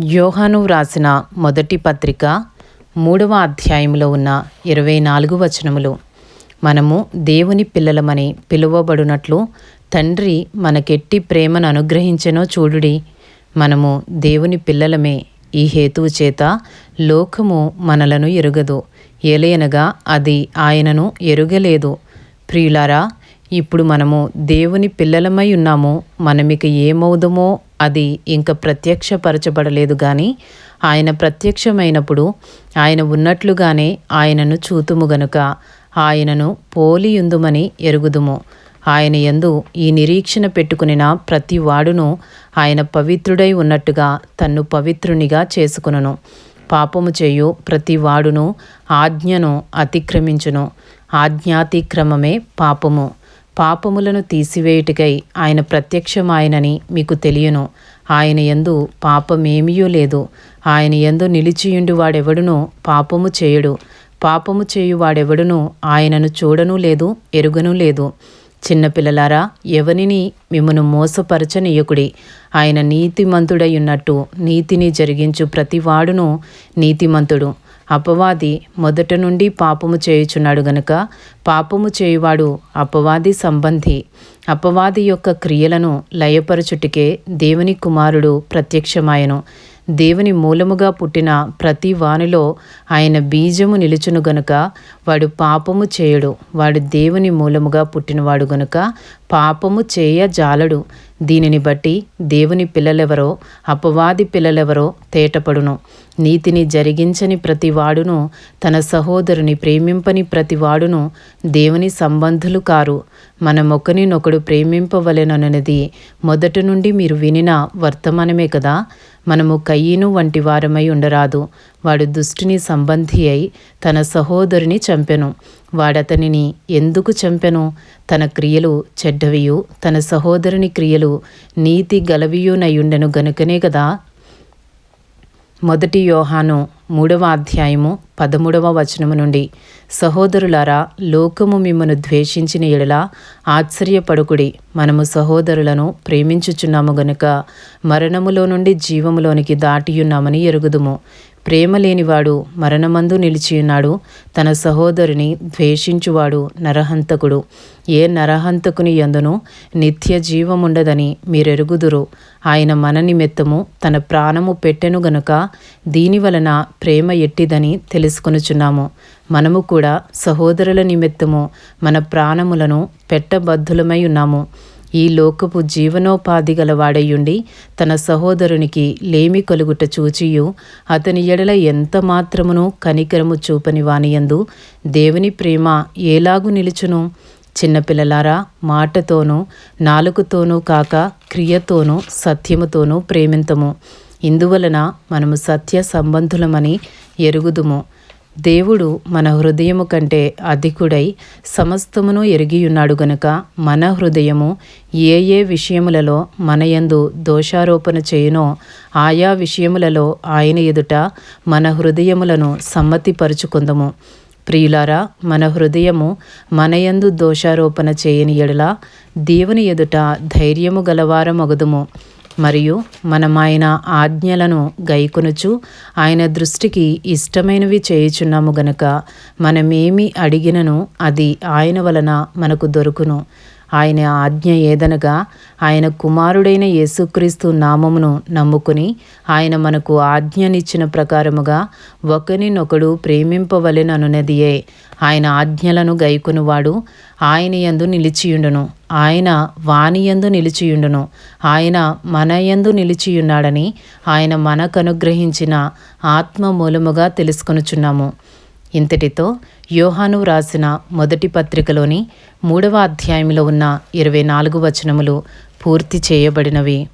యోహాను వ్రాసిన మొదటి పత్రిక మూడవ అధ్యాయంలో ఉన్న ఇరవై నాలుగు వచనములు. మనము దేవుని పిల్లలమని పిలువబడినట్లు తండ్రి మనకెట్టి ప్రేమను అనుగ్రహించెనో చూడుడి. మనము దేవుని పిల్లలమే ఈ హేతువు చేత లోకము మనలను ఎరుగదు. ఏలయనగా అది ఆయనను ఎరుగలేదు. ప్రియులారా ఇప్పుడు మనము దేవుని పిల్లలమై ఉన్నాము. మనమిక ఏమవుదమో అది ఇంక ప్రత్యక్షపరచబడలేదు కానీ ఆయన ప్రత్యక్షమైనప్పుడు ఆయన ఉన్నట్లుగానే ఆయనను చూతుము గనుక ఆయనను పోలియుందుమని ఎరుగుదుము. ఆయన యందు ఈ నిరీక్షణ పెట్టుకునిన ప్రతి వాడును ఆయన పవిత్రుడై ఉన్నట్టుగా తన్ను పవిత్రునిగా చేసుకును పాపము చేయు ప్రతి వాడును ఆజ్ఞను అతిక్రమించును. ఆజ్ఞాతిక్రమమే పాపము. పాపములను తీసివేయుటకై ఆయన ప్రత్యక్షమాయనని మీకు తెలియను. ఆయన ఎందు పాపమేమీయూ లేదు. ఆయన ఎందు నిలిచియుండి వాడెవడునూ పాపము చేయడు. పాపము చేయువాడెవడునూ ఆయనను చూడనూ లేదు ఎరుగనూ లేదు. చిన్నపిల్లలారా ఎవనిని మిమ్మను మోసపరచనీయకుడి? ఆయన నీతిమంతుడై ఉన్నట్టు నీతిని జరిగించు ప్రతివాడును నీతిమంతుడు. అపవాది మొదట నుండి పాపము చేయుచున్నాడు గనుక పాపము చేయువాడు అపవాది సంబంధి. అపవాది యొక్క క్రియలను లయపరచుటికే దేవుని కుమారుడు ప్రత్యక్షమాయను. దేవుని మూలముగా పుట్టిన ప్రతి వానిలో ఆయన బీజము నిలుచును గనుక వాడు పాపము చేయడు. వాడు దేవుని మూలముగా పుట్టినవాడు గనుక పాపము చేయ జాలడు దీనిని బట్టి దేవుని పిల్లలెవరో అపవాది పిల్లలెవరో తేటపడును. నీతిని జరిగించని ప్రతివాడును తన సహోదరుని ప్రేమింపని ప్రతివాడును దేవుని సంబంధులు కారు. మనమొకనినొకడు ప్రేమింపవలెనన్నది మొదటి నుండి మీరు వినిన వర్తమానమే కదా? మనము కయ్యను వంటి వారమై ఉండరాదు. వాడు దుష్టుని సంబంధి అయి తన సహోదరుని చంపెను. వాడతనిని ఎందుకు చంపెను? తన క్రియలు చెడ్డవియు తన సహోదరుని క్రియలు నీతి గలవియునయుండెను గనుకనే కదా మొదటి యోహాను మూడవ అధ్యాయము పదమూడవ వచనము నుండి సహోదరులారా లోకము మిమ్మను ద్వేషించిన ఎడలా ఆశ్చర్యపడుకుడి. మనము సహోదరులను ప్రేమించుచున్నాము గనుక మరణములో నుండి జీవములోనికి దాటియున్నామని ఎరుగుదుము. ప్రేమ లేనివాడు మరణమందు నిలిచియున్నాడు. తన సహోదరుని ద్వేషించువాడు నరహంతకుడు. ఏ నరహంతకుని ఎందును నిత్య జీవముండదని మీరెరుగుదురు. ఆయన మన నిమిత్తము తన ప్రాణము పెట్టెను గనుక దీని వలన ప్రేమ ఎట్టిదని తెలుసుకొనుచున్నాము. మనము కూడా సహోదరుల నిమిత్తము మన ప్రాణములను పెట్టబద్ధులమై ఉన్నాము. ఈ లోకపు జీవనోపాధి గలవాడయుండి తన సహోదరునికి లేమి కలుగుట చూచియు అతని ఎడల ఎంత మాత్రమును కనికరము చూపని వానియందు దేవుని ప్రేమ ఏలాగు నిలుచును? చిన్నపిల్లలారా మాటతోనూ నాలుకతోనూ కాక క్రియతోనూ సత్యముతోనూ ప్రేమింతము. ఇందువలన మనము సత్య సంబంధులమని ఎరుగుదుము. దేవుడు మన హృదయము కంటే అధికుడై సమస్తమును ఎరిగియున్నాడు గనుక మన హృదయము ఏ ఏ విషయములలో మనయందు దోషారోపణ చేయునో ఆయా విషయములలో ఆయన ఎదుట మన హృదయములను సమ్మతిపరుచుకుందము. ప్రియులారా మన హృదయము మనయందు దోషారోపణ చేయని ఎడల దేవుని ఎదుట ధైర్యము గలవారమగుదుము. మరియు మనం ఆయన ఆజ్ఞలను గైకొనుచు ఆయన దృష్టికి ఇష్టమైనవి చేయుచున్నాము గనక మనమేమి అడిగినను అది ఆయన వలన మనకు దొరుకును. ఆయన ఆజ్ఞ ఏదనగా ఆయన కుమారుడైన యేసుక్రీస్తు నామమును నమ్ముకుని ఆయన మనకు ఆజ్ఞనిచ్చిన ప్రకారముగా ఒకరినొకడు ప్రేమింపవలెననున్నదియే. ఆయన ఆజ్ఞలను గైకొనువాడు ఆయన యందు నిలిచియుండును. ఆయన వాణియందు నిలిచియుండును. ఆయన మన యందు నిలిచియున్నాడని ఆయన మనకనుగ్రహించిన ఆత్మ మూలముగా తెలుసుకొనుచున్నాము. ఇంతటితో యోహాను వ్రాసిన మొదటి పత్రికలోని మూడవ అధ్యాయంలో ఉన్న ఇరవై నాలుగు వచనములు పూర్తి చేయబడినవి.